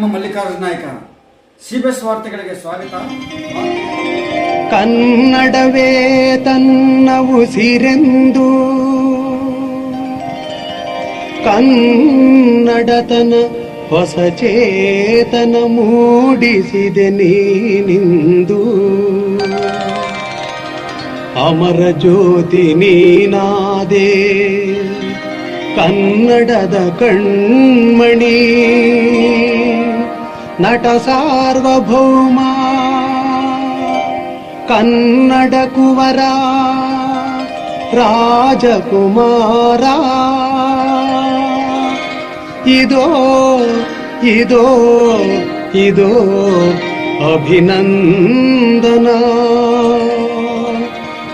ನಿಮ್ಮ ಮಲ್ಲಿಕಾರ್ಜುನ ನಾಯಕ. ಸಿಬಿಎಸ್ ವಾರ್ತೆಗಳಿಗೆ ಸ್ವಾಗತ. ಕನ್ನಡವೇ ತನ್ನ ಉಸಿರೆಂದು. ಕನ್ನಡತನ ಹೊಸ ಚೇತನ ಮೂಡಿಸಿದೆ ನೀನಿಂದು. ಅಮರ ಜ್ಯೋತಿ ನೀನಾದೆ. ಕನ್ನಡದ ಕಣ್ಮಣಿ. ನಟ ಸಾರ್ವಭೌಮ ಕನ್ನಡ ಕುವರ ರಾಜಕುಮಾರ ಇದೋ ಇದೋ ಇದೋ ಅಭಿನಂದನ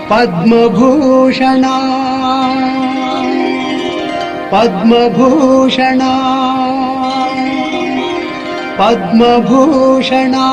ಪದ್ಮಭೂಷಣ ಪದ್ಮಭೂಷಣ पद्मभूषणा।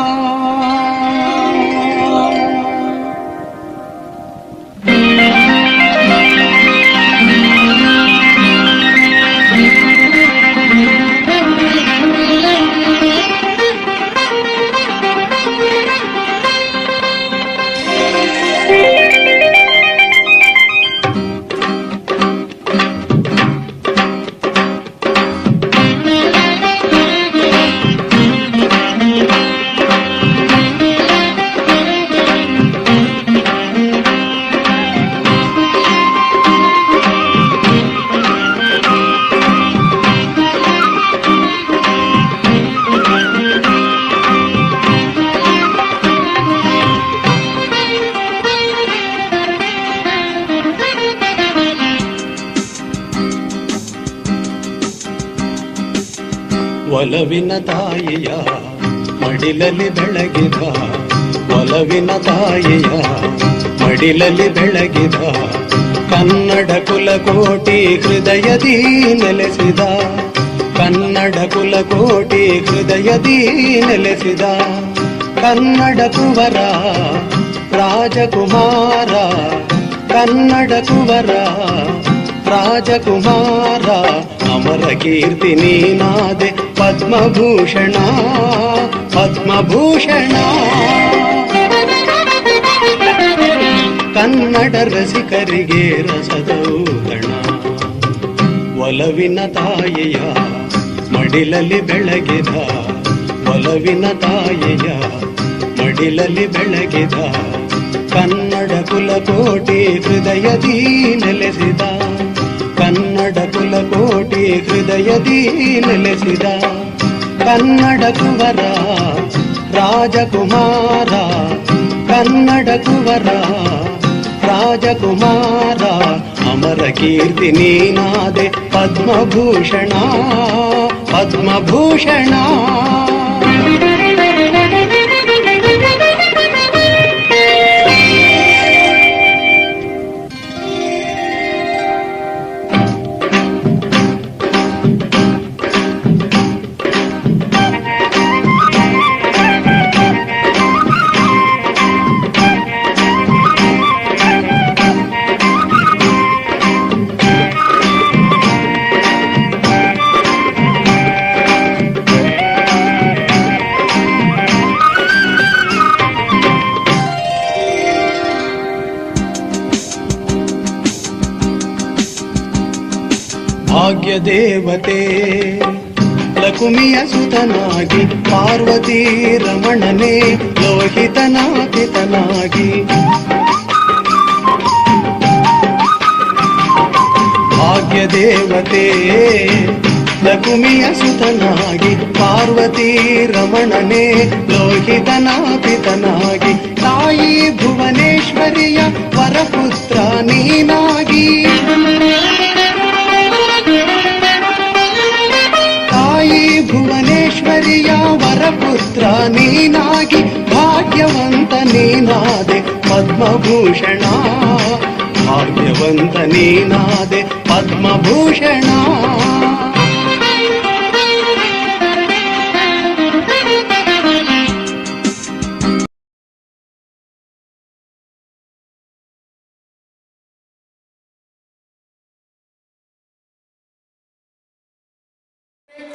ಒಲವಿನ ತಾಯಿಯ ಮಡಿಲಲ್ಲಿ ಬೆಳಗಿದ, ಒಲವಿನ ತಾಯಿಯ ಮಡಿಲಲ್ಲಿ ಬೆಳಗಿದ, ಕನ್ನಡ ಕುಲಕೋಟಿ ಹೃದಯದಿ ನೆಲೆಸಿದ, ಕನ್ನಡ ಕುಲಕೋಟಿ ಹೃದಯದಿ ನೆಲೆಸಿದ, ಕನ್ನಡ ಕುವರ ರಾಜಕುಮಾರ, ಕನ್ನಡ ಕುವರ ರಾಜಕುಮಾರ, ಅಮರ ಕೀರ್ತಿ ನೀನಾದೆ ಪದ್ಮಭೂಷಣ ಪದ್ಮಭೂಷಣ. ಕನ್ನಡ ರಸಿಕರಿಗೆ ರಸದೌತಣ ಒಲವಿನ ತಾಯೆಯ ಮಡಿಲಲ್ಲಿ ಬೆಳಗಿದ, ಒಲವಿನ ತಾಯೆಯ ಮಡಿಲಲ್ಲಿ ಬೆಳಗಿದ, ಕನ್ನಡ ಕುಲಕೋಟಿ ಹೃದಯದಿ ನೆಲೆಸಿದ. ಹೃದಯದಿ ನೆಲೆಸಿದ ಕನ್ನಡ ಕುವರ ರಾಜಕುಮಾರ ಕನ್ನಡ ಕುವರ ರಾಜಕುಮಾರ ಅಮರ ಕೀರ್ತಿ ನೀನಾದೆ ಪದ್ಮಭೂಷಣ ಪದ್ಮಭೂಷಣ ಭಾಗ್ಯ ದೇವತೆ ಲಕುಮಿಯ ಸುತನಾಗಿ, ಪಾರ್ವತಿ ರಮಣನೆ ಲೋಹಿತನಾಪಿತನಾಗಿ ಭಾಗ್ಯ ದೇವತೆ ಲಕುಮಿಯ ಸುತನಾಗಿ, ಪಾರ್ವತಿ ರಮಣನೆ ಲೋಹಿತನಾಪಿತನಾಗಿ ತಾಯಿ ಭುವನೇಶ್ವರಿಯ ವರಪುತ್ರ ಪದ್ಮಭೂಷಣ. ಭಾಗ್ಯವಂತ ನೀನಾದೆ ಪದ್ಮಭೂಷಣ.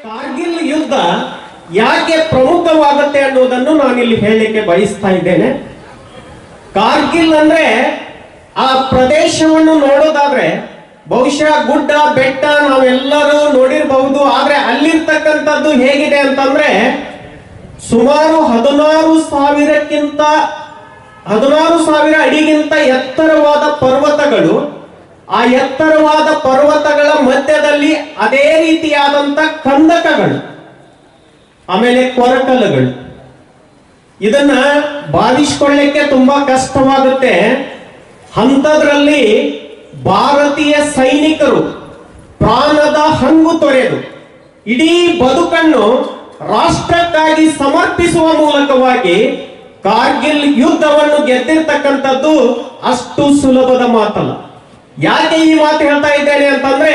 ಕಾರ್ಗಿಲ್ ಯುದ್ಧ ಯಾಕೆ ಪ್ರಮುಖವಾಗುತ್ತೆ ಅನ್ನೋದನ್ನು ನಾನಿಲ್ಲಿ ಹೇಳಲಿಕ್ಕೆ ಬಯಸ್ತಾ ಇದ್ದೇನೆ. ಕಾರ್ಗಿಲ್ ಅಂದ್ರೆ ಆ ಪ್ರದೇಶವನ್ನು ನೋಡೋದಾದ್ರೆ ಬಹುಶಃ ಗುಡ್ಡ, ಬೆಟ್ಟ ನಾವೆಲ್ಲರೂ ನೋಡಿರಬಹುದು. ಆದ್ರೆ ಅಲ್ಲಿರ್ತಕ್ಕಂಥದ್ದು ಹೇಗಿದೆ ಅಂತಂದ್ರೆ ಸುಮಾರು ಹದಿನಾರು ಸಾವಿರಕ್ಕಿಂತ, ಹದಿನಾರು ಸಾವಿರ ಅಡಿಗಿಂತ ಎತ್ತರವಾದ ಪರ್ವತಗಳು. ಆ ಎತ್ತರವಾದ ಪರ್ವತಗಳ ಮಧ್ಯದಲ್ಲಿ ಅದೇ ರೀತಿಯಾದಂತ ಕಂದಕಗಳು. ಆಮೇಲೆ ಕೊರಕಲುಗಳು ಇದನ್ನ ಬಾಧಿಸ್ಕೊಳ್ಳಿಕ್ಕೆ ತುಂಬಾ ಕಷ್ಟವಾಗುತ್ತೆ. ಅಂಥದ್ರಲ್ಲಿ ಭಾರತೀಯ ಸೈನಿಕರು ಪ್ರಾಣದ ಹಂಗು ತೊರೆದು, ಇಡೀ ಬದುಕನ್ನು ರಾಷ್ಟ್ರಕ್ಕಾಗಿ ಸಮರ್ಪಿಸುವ ಮೂಲಕವಾಗಿ ಕಾರ್ಗಿಲ್ ಯುದ್ಧವನ್ನು ಗೆದ್ದಿರ್ತಕ್ಕಂಥದ್ದು ಅಷ್ಟು ಸುಲಭದ ಮಾತಲ್ಲ. ಯಾಕೆ ಈ ಮಾತು ಹೇಳ್ತಾ ಇದ್ದೇನೆ ಅಂತಂದ್ರೆ,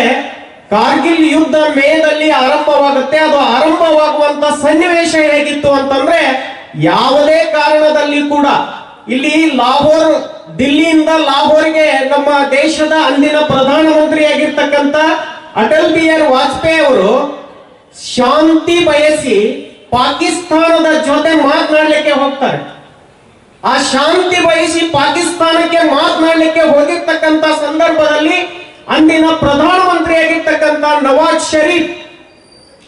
ಕಾರ್ಗಿಲ್ ಯುದ್ಧ ಮೇದಲ್ಲಿ ಆರಂಭವಾಗುತ್ತೆ, ಅದು ಆರಂಭವಾಗುವಂತ ಸನ್ನಿವೇಶ ಹೇಗಿತ್ತು ಅಂತಂದ್ರೆ ಯಾವುದೇ ಕಾರಣದಲ್ಲಿ ಕೂಡ ಇಲ್ಲಿ ಲಾಹೋರ್, ದಿಲ್ಲಿಯಿಂದ ಲಾಹೋರ್ಗೆ ನಮ್ಮ ದೇಶದ ಅಂದಿನ ಪ್ರಧಾನಮಂತ್ರಿಯಾಗಿರ್ತಕ್ಕಂಥ ಅಟಲ್ ಬಿಹಾರಿ ವಾಜಪೇಯಿ ಅವರು ಶಾಂತಿ ಬಯಸಿ ಪಾಕಿಸ್ತಾನದ ಜೊತೆ ಮಾತನಾಡಲಿಕ್ಕೆ ಹೋಗ್ತಾರೆ. ಆ ಶಾಂತಿ ಬಯಸಿ ಪಾಕಿಸ್ತಾನಕ್ಕೆ ಮಾತನಾಡಲಿಕ್ಕೆ ಹೋಗಿರ್ತಕ್ಕಂಥ ಸಂದರ್ಭದಲ್ಲಿ ಅಂದಿನ ಪ್ರಧಾನಮಂತ್ರಿಯಾಗಿರ್ತಕ್ಕಂಥ ನವಾಜ್ ಶರೀಫ್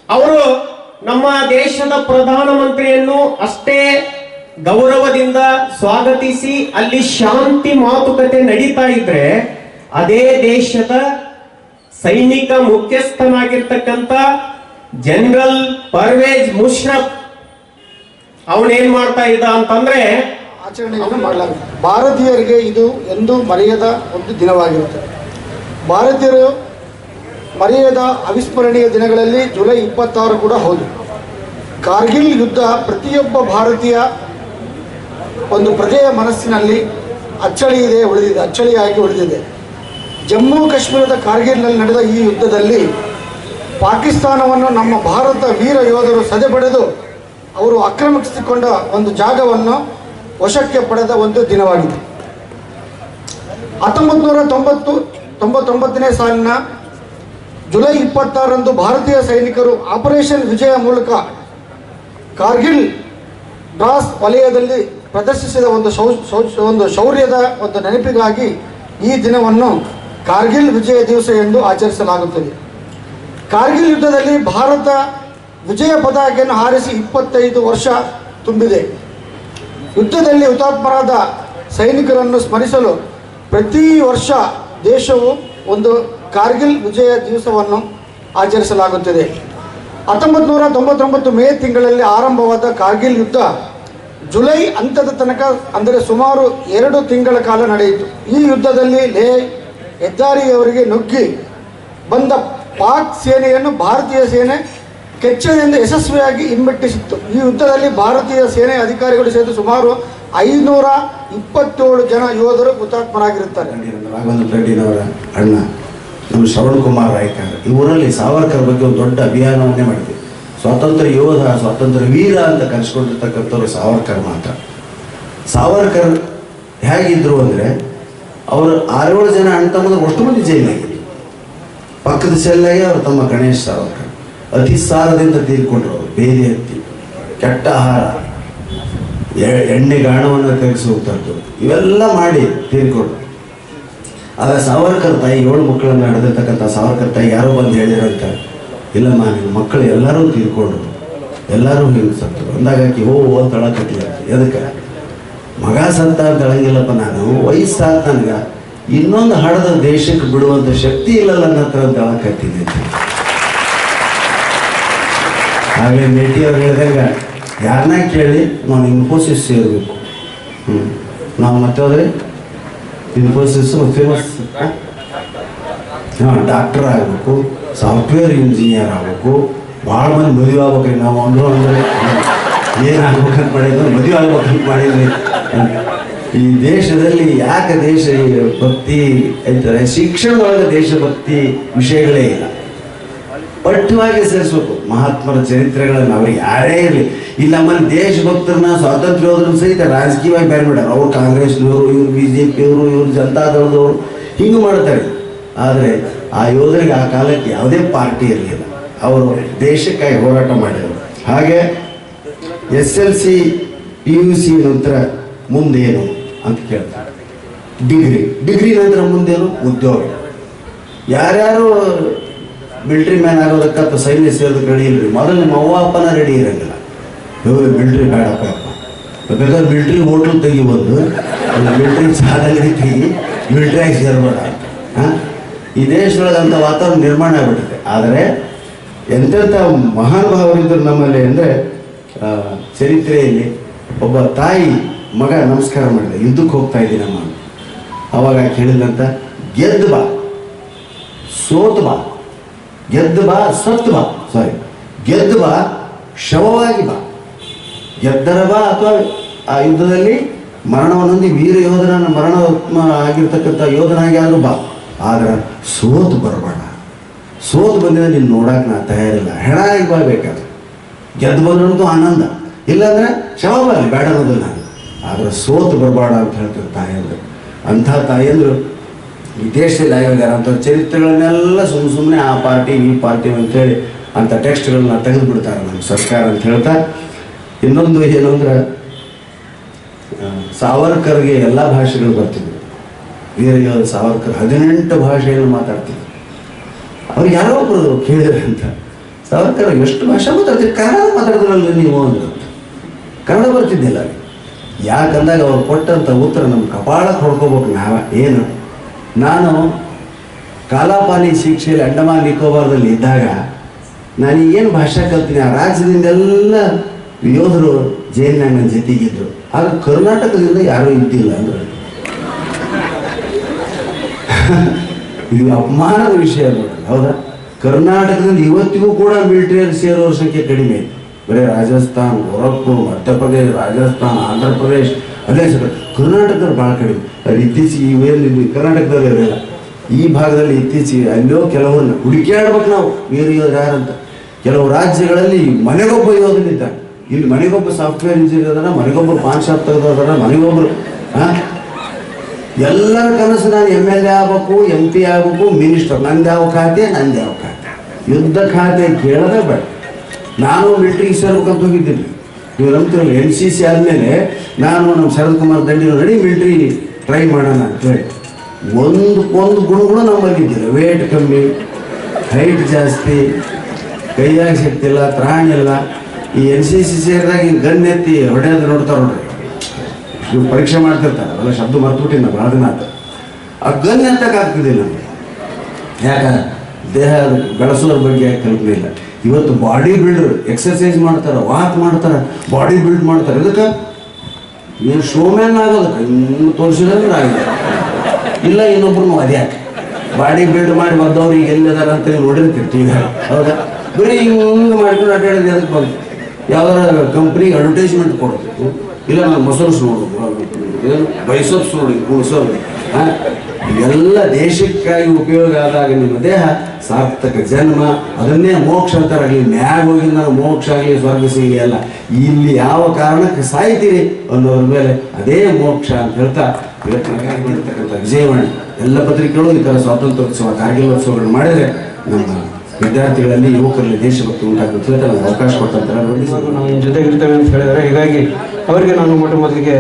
ಅವರು ನಮ್ಮ ದೇಶದ ಪ್ರಧಾನಮಂತ್ರಿಯನ್ನು ಅಷ್ಟೇ ಗೌರವದಿಂದ ಸ್ವಾಗತಿಸಿ, ಅಲ್ಲಿ ಶಾಂತಿ ಮಾತುಕತೆ ನಡೀತಾ ಇದ್ರೆ ಅದೇ ದೇಶದ ಸೈನಿಕ ಮುಖ್ಯಸ್ಥನಾಗಿರ್ತಕ್ಕಂಥ ಜನರಲ್ ಪರ್ವೇಜ್ ಮುಷ್ರಫ್ ಅವನೇನ್ ಮಾಡ್ತಾ ಇದ್ದ ಅಂತಂದ್ರೆ ಆಚರಣೆಯನ್ನು ಮಾಡಲಾಗುತ್ತೆ ಭಾರತೀಯರಿಗೆ ಇದು ಎಂದು ಮರೆಯದ ಒಂದು ದಿನವಾಗಿರುತ್ತೆ. ಭಾರತೀಯರು ಮರೆಯದ ಅವಿಸ್ಮರಣೀಯ ದಿನಗಳಲ್ಲಿ ಜುಲೈ ಇಪ್ಪತ್ತಾರು ಕೂಡ ಹೌದು. ಕಾರ್ಗಿಲ್ ಯುದ್ಧ ಪ್ರತಿಯೊಬ್ಬ ಭಾರತೀಯ ಒಂದು ಪ್ರಜೆಯ ಮನಸ್ಸಿನಲ್ಲಿ ಅಚ್ಚಳಿ ಇದೆ, ಉಳಿದಿದೆ, ಅಚ್ಚಳಿಯಾಗಿ ಉಳಿದಿದೆ. ಜಮ್ಮು ಕಾಶ್ಮೀರದ ಕಾರ್ಗಿಲ್ನಲ್ಲಿ ನಡೆದ ಈ ಯುದ್ಧದಲ್ಲಿ ಪಾಕಿಸ್ತಾನವನ್ನು ನಮ್ಮ ಭಾರತ ವೀರ ಯೋಧರು ಸದೆಬಡೆದು ಅವರು ಆಕ್ರಮಿಸಿಕೊಂಡ ಒಂದು ಜಾಗವನ್ನು ವಶಕ್ಕೆ ಪಡೆದ ಒಂದು ದಿನವಾಗಿದೆ. ಹತ್ತೊಂಬತ್ತು ನೂರ ತೊಂಬತ್ತು, ತೊಂಬತ್ತೊಂಬತ್ತನೇ ಸಾಲಿನ ಜುಲೈ ಇಪ್ಪತ್ತಾರರಂದು ಭಾರತೀಯ ಸೈನಿಕರು ಆಪರೇಷನ್ ವಿಜಯ ಮೂಲಕ ಕಾರ್ಗಿಲ್ ಡ್ರಾಸ್ ವಲಯದಲ್ಲಿ ಪ್ರದರ್ಶಿಸಿದ ಒಂದು ಶೌ- ಒಂದು ಶೌರ್ಯದ ಒಂದು ನೆನಪಿಗಾಗಿ ಈ ದಿನವನ್ನು ಕಾರ್ಗಿಲ್ ವಿಜಯ ದಿವಸ ಎಂದು ಆಚರಿಸಲಾಗುತ್ತದೆ. ಕಾರ್ಗಿಲ್ ಯುದ್ಧದಲ್ಲಿ ಭಾರತ ವಿಜಯ ಪತಾಕೆಯನ್ನು ಹಾರಿಸಿ ಇಪ್ಪತ್ತೈದು ವರ್ಷ ತುಂಬಿದೆ. ಯುದ್ಧದಲ್ಲಿ ಹುತಾತ್ಮರಾದ ಸೈನಿಕರನ್ನು ಸ್ಮರಿಸಲು ಪ್ರತಿ ವರ್ಷ ದೇಶವು ಒಂದು ಕಾರ್ಗಿಲ್ ವಿಜಯ ದಿವಸವನ್ನು ಆಚರಿಸಲಾಗುತ್ತದೆ. ಹತ್ತೊಂಬತ್ತು ನೂರ ತೊಂಬತ್ತೊಂಬತ್ತು ಮೇ ತಿಂಗಳಲ್ಲಿ ಆರಂಭವಾದ ಕಾರ್ಗಿಲ್ ಯುದ್ಧ ಜುಲೈ ಅಂತ್ಯದ ತನಕ, ಅಂದರೆ ಸುಮಾರು ಎರಡು ತಿಂಗಳ ಕಾಲ ನಡೆಯಿತು. ಈ ಯುದ್ಧದಲ್ಲಿ ಲೇ ಹೆದ್ದಾರಿಯವರಿಗೆ ನುಗ್ಗಿ ಬಂದ ಪಾಕ್ ಸೇನೆಯನ್ನು ಭಾರತೀಯ ಸೇನೆ ಕೆಚ್ಚದಿಂದ ಯಶಸ್ವಿಯಾಗಿ ಹಿಮ್ಮೆಟ್ಟಿಸಿತ್ತು ಈ ಯುದ್ಧದಲ್ಲಿ ಭಾರತೀಯ ಸೇನೆ ಅಧಿಕಾರಿಗಳು ಸೇರಿದ ಸುಮಾರು ಐನೂರ ಇಪ್ಪತ್ತೇಳು ಜನ ಯೋಧರು ಹುತಾತ್ಮರಾಗಿರುತ್ತಾರೆ. ಅಣ್ಣ. ನಮ್ಮ ಶ್ರವಣ್ ಕುಮಾರ್ ರಾಯ್ಕರ್ ಇವರಲ್ಲಿ ಸಾವರ್ಕರ್ ಬಗ್ಗೆ ಒಂದು ದೊಡ್ಡ ಅಭಿಯಾನವನ್ನೇ ಮಾಡಿದ್ವಿ. ಸ್ವಾತಂತ್ರ್ಯ ಯೋಧ, ಸ್ವಾತಂತ್ರ್ಯ ವೀರ ಅಂತ ಕರೆಸ್ಕೊಂಡಿರ್ತಕ್ಕಂಥವ್ರು ಸಾವರ್ಕರ್ ಮಾತ್ರ. ಸಾವರ್ಕರ್ ಹೇಗಿದ್ರು ಅಂದರೆ, ಅವರು ಆರೇಳು ಜನ ಅಣ್ಣ ತಮ್ಮದ ಅಷ್ಟು ಮಂದಿ ಜೈಲಾಗಿದ್ರು ಪಕ್ಕದ ಸೆಲ್ಲಾಗಿ ಅವರು ತಮ್ಮ ಗಣೇಶ್ ಸಾವರ್ಕರ್. ಅತಿಸಾರದಿಂದ ತೀರ್ಕೊಂಡ್ರು ಅವರು ಬೇರೆ ಹತ್ತಿ, ಕೆಟ್ಟ ಆಹಾರ ಎಣ್ಣೆ ಗಾಣವನ್ನು ಹೋಗ್ತಾರ್ದು ಇವೆಲ್ಲ ಮಾಡಿ ತೀರ್ಕೊಂಡ್ರು. ಆಗ ಸಾವರ್ಕರ್ ತಾಯಿ, ಏಳು ಮಕ್ಕಳನ್ನು ನಡೆದಿರ್ತಕ್ಕಂಥ ಸಾವರ್ಕರ್ ತಾಯಿ ಯಾರೋ ಬಂದು ಹೇಳಿರಂತ, ಇಲ್ಲಮ್ಮ ನಿಮ್ಮ ಮಕ್ಕಳು ಎಲ್ಲರೂ ತೀರ್ಕೊಂಡ್ರು. ಎಲ್ಲರೂ ಹಿಂಗೆ ಅಂದಾಗ ಆಕಿ, ಓ ಓ, ಅಂತ ಅಳಕತ್ತಿಲ್ಲ ಎದಕ್ಕೆ? ಮಗ ಸಂತ ಅಂತ ಹೇಳಂಗಿಲ್ಲಪ್ಪ ನಾನು. ವಯಸ್ಸಾದ ನನಗೆ. ಇನ್ನೊಂದು ಹಾಡದ ದೇಶಕ್ಕೆ ಬಿಡುವಂಥ ಶಕ್ತಿ ಇಲ್ಲಲ್ಲ ನನ್ನ ಹತ್ರ ಅಂತ ಹೇಳಕತ್ತಿದ್ದೆ ಆಗಲೇ ಮೇಟಿ ಅವ್ರು ಹೇಳಿದಾಗ ಯಾರನ್ನ ಕೇಳಿ ನಾನು ಇನ್ಫೋಸಿಸ್ ಸೇರಬೇಕು. ಹ್ಞೂ ನಾವು ಮತ್ತೆ ಹೋದ್ರೆ ಇನ್ಫೋಸಿಸ್ ಫೇಮಸ್ ಹಾಂ ಡಾಕ್ಟರ್ ಆಗಬೇಕು ಸಾಫ್ಟ್ವೇರ್ ಇಂಜಿನಿಯರ್ ಆಗಬೇಕು ಭಾಳ ಮಂದಿ ಮದುವೆ ಆಗ್ಬೇಕ್ರಿ ನಾವು ಅಂದ್ರು ಅಂದರೆ ಏನು ಅಂತ ಮಾಡಿದ್ರು ಮದುವೆ ಆಗ್ಬೇಕಂತ ಮಾಡಿದ್ರಿ. ಈ ದೇಶದಲ್ಲಿ ಯಾಕೆ ದೇಶ ಭಕ್ತಿ ಅಂತಾರೆ ಶಿಕ್ಷಣದೊಳಗೆ ದೇಶಭಕ್ತಿ ವಿಷಯಗಳೇ ಇಲ್ಲ. ಪಟ್ಟವಾಗಿ ಸೇರಿಸಬೇಕು. ಮಹಾತ್ಮರ ಚರಿತ್ರೆಗಳನ್ನು ಅವ್ರಿಗೆ ಯಾರೇ ಇರಲಿ. ಇಲ್ಲಿ ನಮ್ಮಲ್ಲಿ ದೇಶಭಕ್ತರನ್ನ ಸ್ವಾತಂತ್ರ್ಯ ಹೋದ್ರು ಸಹಿತ ರಾಜಕೀಯವಾಗಿ ಬೇರೆ ಬಿಡಾರ ಅವ್ರು ಕಾಂಗ್ರೆಸ್ನವರು, ಇವ್ರು ಬಿ ಜೆ ಪಿಯವರು ಇವ್ರು ಜನತಾದಳದವರು ಹಿಂಗೆ ಮಾಡ್ತಾರೆ. ಆದರೆ ಆ ಯೋಧರಿಗೆ ಆ ಕಾಲಕ್ಕೆ ಯಾವುದೇ ಪಾರ್ಟಿ ಇರಲಿಲ್ಲ. ಅವರು ದೇಶಕ್ಕಾಗಿ ಹೋರಾಟ ಮಾಡಿದರು ಹಾಗೆ S L C, P U C ನಂತರ ಮುಂದೇನು ಅಂತ ಕೇಳ್ತಾರೆ. ಡಿಗ್ರಿ. ಡಿಗ್ರಿ ನಂತರ ಮುಂದೇನು? ಉದ್ಯೋಗ. ಯಾರ್ಯಾರು ಮಿಲ್ಟ್ರಿ ಮ್ಯಾನ್ ಆಗೋದಕ್ಕೆ ಅಥವಾ ಸೈನ್ಯ ಸೇರೋದಕ್ಕೆ ರೆಡಿ ಇಲ್ರಿ. ಮೊದಲು ನಿಮ್ಮ ಅವ್ವ, ಅಪ್ಪನ ರೆಡಿ ಇರಂಗಿಲ್ಲ. ಇವರು ಮಿಲ್ಟ್ರಿ ಬೇಡಪ್ಪ. ಅಪ್ಪ ಬೇಕಾದ್ರೆ ಮಿಲ್ಟ್ರಿ ಹೋಟ್ಲ್ ತೆಗಿ ಬಂದು ಮಿಲ್ಟ್ರಿ ಸಾಲಲ್ಲಿ ತೆಗಿ ಮಿಲ್ಟ್ರಿಯಾಗಿ ಸೇರ್ಬೇಡ. ಹಾಂ? ಈ ದೇಶದೊಳಗೆ ವಾತಾವರಣ ನಿರ್ಮಾಣ ಆಗ್ಬಿಟ್ಟಿದೆ. ಆದರೆ ಎಂತೆಂಥ ಮಹಾನ್ ಭಾವರಿದ್ದರು ನಮ್ಮಲ್ಲಿ ಅಂದರೆ ಚರಿತ್ರೆಯಲ್ಲಿ ಒಬ್ಬ ತಾಯಿ ಮಗ ನಮಸ್ಕಾರ ಮಾಡಿದೆ. ಹಿಂದಕ್ಕೆ ಹೋಗ್ತಾ ಇದ್ದೀನಮ್ಮ. ಅವಾಗ ಕೇಳಿದಂತ, ಗೆದ್ದು ಬಾ. ಸೋತು ಬಾ. ಗೆದ್ದು ಬಾ, ಸತ್ತು ಬಾ ಸಾರಿ ಗೆದ್ದು ಬಾ, ಶವವಾಗಿ ಬಾ. ಗೆದ್ದರ ಬಾ ಅಥವಾ ಆ ಯುದ್ಧದಲ್ಲಿ ಮರಣವನ್ನೊಂದಿ ವೀರ ಯೋಧನ ಮರಣ ಆಗಿರ್ತಕ್ಕಂಥ ಯೋಧನಾಗಿ ಆದರೂ ಬಾ. ಆದ್ರೆ ಸೋತು ಬರಬೇಡ. ಸೋತು ಬಂದಿದ್ರೆ ನೀನು ನೋಡಕ್ಕೆ ನಾ ತಯಾರಿಲ್ಲ. ಹೆಣಾಗಿ ಬಾ ಬೇಕಾದ್ರೆ. ಗೆದ್ದು ಬಂದ್ರಂತೂ ಆನಂದ. ಇಲ್ಲಾಂದ್ರೆ ಶವ ಬರಲಿ ಬೇಡ ಅನ್ನೋದು ನಾನು ಆದ್ರೆ ಸೋತು ಬರಬೇಡ ಅಂತ ಹೇಳ್ತಾರೆ ತಾಯಂದ್ರು. ಅಂಥ ತಾಯಂದ್ರು ಈ ದೇಶದಲ್ಲಿ ಆಗಿದ್ದಾರೆ ಅಂಥ ಚರಿತ್ರೆಗಳನ್ನೆಲ್ಲ ಸುಮ್ಮ ಸುಮ್ಮನೆ ಆ ಪಾರ್ಟಿ, ಈ ಪಾರ್ಟಿ ಅಂತೇಳಿ ಅಂಥ ಟೆಕ್ಸ್ಟ್ಗಳನ್ನ ತೆಗೆದು ಬಿಡ್ತಾರೆ ನಮ್ಮ ಸರ್ಕಾರ ಅಂತ ಹೇಳ್ತಾ. ಇನ್ನೊಂದು ಏನು ಅಂದ್ರೆ ಸಾವರ್ಕರ್ಗೆ ಎಲ್ಲ ಭಾಷೆಗಳು ಬರ್ತಿದ್ವು. ವೀರಯೋಧ ಸಾವರ್ಕರ್ ಹದಿನೆಂಟು ಭಾಷೆಯನ್ನು ಮಾತಾಡ್ತಿದ್ರು. ಅವ್ರು ಯಾರೋ ಒಬ್ಬರು ಕೇಳಿದ್ರೆ ಅಂತ. ಸಾವರ್ಕರ್ ಎಷ್ಟು ಭಾಷೆ ಮಾತಾಡ್ತೀವಿ ಕನ್ನಡ ಮಾತಾಡಿದ್ರಲ್ಲ ನೀವು ಅಂದ್ರೆ ಕನ್ನಡ ಬರ್ತಿದ್ದಿಲ್ಲ. ಯಾಕಂದಾಗ ಅವ್ರು ಕೊಟ್ಟಂಥ ಉತ್ತರ ನಮ್ಮ ಕಪಾಳಕ್ಕೆ ಹೊಡ್ಕೋಬೇಕು ನಾವ. ಏನು? ನಾನು ಕಾಲಾಪಾನಿ ಶಿಕ್ಷೆಯಲ್ಲಿ ಅಂಡಮಾನ್ ನಿಕೋಬಾರದಲ್ಲಿ ಇದ್ದಾಗ ನಾನು ಏನು ಭಾಷೆ ಕಲ್ತೀನಿ ಆ ರಾಜ್ಯದಿಂದೆಲ್ಲ ಯೋಧರು ಜೈಲಿನಾಗ ನನ್ನ ಜೊತೆಗಿದ್ರು. ಆಗ ಕರ್ನಾಟಕದಿಂದ ಯಾರೂ ಇದ್ದಿಲ್ಲ ಅಂದ್ರೆ ಇದು ಅಪಮಾನದ ವಿಷಯ ಹೌದಾ? ಕರ್ನಾಟಕದಿಂದ ಇವತ್ತಿಗೂ ಕೂಡ ಮಿಲಿಟರಿಯಲ್ಲಿ ಸೇರೋರ ಸಂಖ್ಯೆ ಕಡಿಮೆ ಇದೆ. ಬರೀ ರಾಜಸ್ಥಾನ್, ಗೋರಖ್ಪುರ್, ಮಧ್ಯಪ್ರದೇಶ, ರಾಜಸ್ಥಾನ್, ಆಂಧ್ರ ಪ್ರದೇಶ್, ಅಲ್ಲೇ ಸರ್ ಕರ್ನಾಟಕದವ್ರು ಭಾಳ ಕಡಿಮೆ. ಅದು ಇತ್ತೀಚೆಗೆ ವೇಲ್ ಇಲ್ಲಿ ಕರ್ನಾಟಕದಲ್ಲಿ ಇರಲಿಲ್ಲ ಈ ಭಾಗದಲ್ಲಿ ಇತ್ತೀಚೆಗೆ ಅಲ್ಲೋ ಕೆಲವನ್ನ ಹುಡುಕ್ಯಾಡ್ಬೇಕು ನಾವು, ಬೇರೆ ಯೋಧರು ಯಾರಂತ. ಕೆಲವು ರಾಜ್ಯಗಳಲ್ಲಿ ಮನೆಗೊಬ್ಬ ಯೋಧನಿದ್ದ ಇಲ್ಲಿ ಮನೆಗೊಬ್ಬ ಸಾಫ್ಟ್ವೇರ್ ಇಂಜಿನಿಯರ್ ಅದಾರ ಮನೆಗೊಬ್ಬ ಪಾನ್ ಶಾಪ್ ತೆಗೆದದಾರ ಮನೆಗೊಬ್ಬರು ಹಾಂ ಎಲ್ಲರ ಕನಸು ನಾನು ಎಂ ಎಲ್ ಎ ಆಗ್ಬೇಕು ಎಂ ಪಿ ಆಗ್ಬೇಕು, ಮಿನಿಸ್ಟರ್. ನಂದು ಯಾವ ಖಾತೆ ನಂದು ಯಾವ ಖಾತೆ. ಯುದ್ಧ ಖಾತೆ ಕೇಳೋದೇ ಬೇಡ. ನಾನು ಮಿಲಿಟ್ರಿಗೆ ಸೇರ್ಬೇಕಂತ ಹೋಗಿದ್ದೀನಿ. ನೀವು ಎನ್ ಸಿ ಸಿ ಆದಮೇಲೆ ನಾನು ನಮ್ಮ ಶರದ್ ಕುಮಾರ್ ದಂಡಿನ ನಡಿ ಮಿಲಿಟ್ರಿ ಟ್ರೈ ಮಾಡೋಣ ಅಂತೇಳಿ ಒಂದು ಒಂದು ಗುಣಗಳು ನಮಗೆ ಇದ್ದಿಲ್ಲ ವೇಟ್ ಕಮ್ಮಿ ಹೈಟ್ ಜಾಸ್ತಿ, ಕೈಯಾಗ ಶಕ್ತಿ ಇಲ್ಲ ತ್ರಾಣ ಇಲ್ಲ. ಈ ಎನ್ ಸಿ ಸಿ ಸೇರಿದಾಗ ಹಿಂಗೆ ಗನ್ ಎತ್ತಿ ಹೊಡೆಯೋದು ನೋಡ್ತಾರೆ ನೋಡ್ರಿ. ಇವ್ರು ಪರೀಕ್ಷೆ ಮಾಡ್ತಿರ್ತಾರೆ. ಅವೆಲ್ಲ ಶಬ್ದ ಮರ್ತುಬಿಟ್ಟಿನ ಭಾಳ ದಿನ ಆ ಗನ್ ಎತ್ತಕ್ಕಾಗ್ತಿದ್ದಿಲ್ಲ ನಮಗೆ. ಯಾಕ? ದೇಹ ಬೆಳೆಸೋದ್ರ ಬಗ್ಗೆ ಕಲ್ಪನೆ ಇಲ್ಲ. ಇವತ್ತು ಬಾಡಿ ಬಿಲ್ಡರ್ ಎಕ್ಸರ್ಸೈಸ್ ಮಾಡ್ತಾರೆ ವಾಕ್ ಮಾಡ್ತಾರೆ ಬಾಡಿ ಬಿಲ್ಡ್ ಮಾಡ್ತಾರೆ. ಇದಕ್ಕೆ ಏನು ಶೋಮ್ಯಾನ್ ಆಗೋದಕ್ಕೆ ಇನ್ನು ತೋರಿಸಿದ್ರೆ ಆಗಿದೆ ಇಲ್ಲ, ಇನ್ನೊಬ್ರು ಅದ್ಯಾಕೆ? ಬಾಡಿ ಬಿಲ್ಡ್ ಮಾಡಿ ಬಂದವ್ರು ಈಗ ಎಲ್ಲಿದಾರ ಅಂತ ನೀವು ನೋಡಿರ್ತೀರಿ ಟಿ ಹೌದಾ? ಬರೀ ಹಿಂಗೆ ಮಾಡ್ಕೊಂಡು ಅಡ್ಡಾಡಿದ್ರೆ ಅದಕ್ಕೆ ಬಂದು? ಯಾವ್ದಾರ ಕಂಪ್ನಿಗೆ ಅಡ್ವರ್ಟೈಸ್ಮೆಂಟ್ ಕೊಡಬೇಕು ಇಲ್ಲ ನಾನು ಮೊಸರು ನೋಡೋದು ಬೈಸೋಪ್ಸ್ ನೋಡಿ ಕುಣಿಸೋದು ಹಾಂ? ಇವೆಲ್ಲ ದೇಶಕ್ಕಾಗಿ ಉಪಯೋಗ ಆದಾಗ ನಿಮ್ಮ ದೇಹ ಸಾರ್ಥಕ, ಜನ್ಮ, ಅದನ್ನೇ ಮೋಕ್ಷ ಅಂತಾರಾಗಲಿ ಮ್ಯಾಗ ಹೋಗಿ ನಾನು ಮೋಕ್ಷ ಆಗಲಿ, ಸ್ವರ್ಗ ಸಿಗಲಿ ಅಲ್ಲ. ಇಲ್ಲಿ ಯಾವ ಕಾರಣಕ್ಕೆ ಸಾಯ್ತೀರಿ ಅನ್ನೋದ್ರ ಮೇಲೆ ಅದೇ ಮೋಕ್ಷ ಅಂತ ಹೇಳ್ತಾ ವಿಜಯವಾಣಿ. ಎಲ್ಲ ಪತ್ರಿಕೆಗಳು ಈ ಥರ ಸ್ವಾತಂತ್ರ್ಯೋತ್ಸವ ಕಾರ್ಗಿಲೋತ್ಸವಗಳನ್ನು ಮಾಡಿದರೆ ನಮ್ಮ ವಿದ್ಯಾರ್ಥಿಗಳಲ್ಲಿ, ಯುವಕರಲ್ಲಿ ದೇಶಭಕ್ತಿ ಉಂಟಾಗುತ್ತೆ ನಮ್ಗೆ ಅವಕಾಶ ಕೊಡ್ತಾರೆ ನಾವು ನಿಮ್ಮ ಜೊತೆಗೆ ಇರ್ತೇವೆ ಅಂತ ಹೇಳಿದರೆ, ಹೀಗಾಗಿ ಅವರಿಗೆ ನಾನು ಮೊಟ್ಟ ಮೊದಲಿಗೆ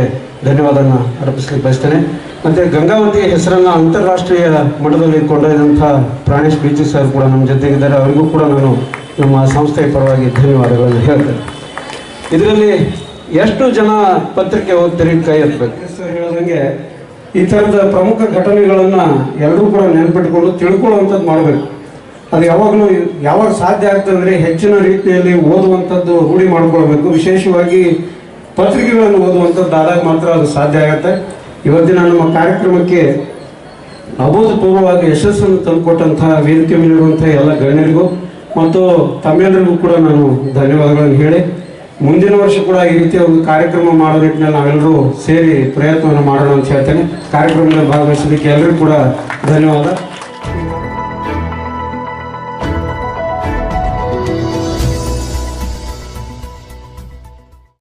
ಧನ್ಯವಾದವನ್ನು ಅರ್ಪಿಸ್ಲಿಕ್ಕೆ ಬಯಸ್ತೇನೆ. ಮತ್ತು ಗಂಗಾವತಿ ಹೆಸರನ್ನು ಅಂತಾರಾಷ್ಟ್ರೀಯ ಮಟ್ಟದಲ್ಲಿ ಕೊಂಡೊಯ್ದಂಥ ಪ್ರಾಣೇಶ್ ಬೀಚಿ ಸರ್ ಕೂಡ ನಮ್ಮ ಜೊತೆಗಿದ್ದಾರೆ. ಅವರಿಗೂ ಕೂಡ ನಾನು ನಮ್ಮ ಸಂಸ್ಥೆಯ ಪರವಾಗಿ ಧನ್ಯವಾದಗಳನ್ನು ಹೇಳ್ತೇನೆ. ಇದರಲ್ಲಿ ಎಷ್ಟು ಜನ ಪತ್ರಿಕೆ ಓದ್ತೀರಿ ಕೈ ಎತ್ತಬೇಕು. ಸರ್, ಹೇಳಿದಂಗೆ ಈ ಥರದ ಪ್ರಮುಖ ಘಟನೆಗಳನ್ನು ಎಲ್ಲರೂ ಕೂಡ ನೆನ್ಪಿಟ್ಕೊಂಡು ತಿಳ್ಕೊಳ್ಳುವಂಥದ್ದು ಮಾಡಬೇಕು. ಅದು ಯಾವಾಗಲೂ ಯಾವಾಗ ಸಾಧ್ಯ ಆಗ್ತದೆ ಹೆಚ್ಚಿನ ರೀತಿಯಲ್ಲಿ ಓದುವಂಥದ್ದು ರೂಢಿ ಮಾಡಿಕೊಳ್ಬೇಕು. ವಿಶೇಷವಾಗಿ ಪತ್ರಿಕೆಗಳನ್ನು ಓದುವಂಥದ್ದು ಆದಾಗ ಮಾತ್ರ ಅದು ಸಾಧ್ಯ ಆಗುತ್ತೆ. ಇವತ್ತಿನ ನಮ್ಮ ಕಾರ್ಯಕ್ರಮಕ್ಕೆ ಅಭೂತಪೂರ್ವವಾಗಿ ಯಶಸ್ಸನ್ನು ತಂದುಕೊಟ್ಟಂತಹ ವೇದಿಕೆ ಮೇಲಿರುವಂತಹ ಎಲ್ಲ ಗಣ್ಯರಿಗೂ ಮತ್ತು ತಮ್ಮೆಲ್ಲರಿಗೂ ಕೂಡ ನಾನು ಧನ್ಯವಾದಗಳನ್ನು ಹೇಳಿ, ಮುಂದಿನ ವರ್ಷ ಕೂಡ ಈ ರೀತಿಯ ಒಂದು ಕಾರ್ಯಕ್ರಮ ಮಾಡೋ ನಿಟ್ಟಿನಲ್ಲಿ ನಾವೆಲ್ಲರೂ ಸೇರಿ ಪ್ರಯತ್ನವನ್ನು ಮಾಡೋಣ ಅಂತ ಹೇಳ್ತೇನೆ. ಕಾರ್ಯಕ್ರಮದಲ್ಲಿ ಭಾಗವಹಿಸಲಿಕ್ಕೆ ಎಲ್ಲರಿಗೂ ಕೂಡ ಧನ್ಯವಾದ.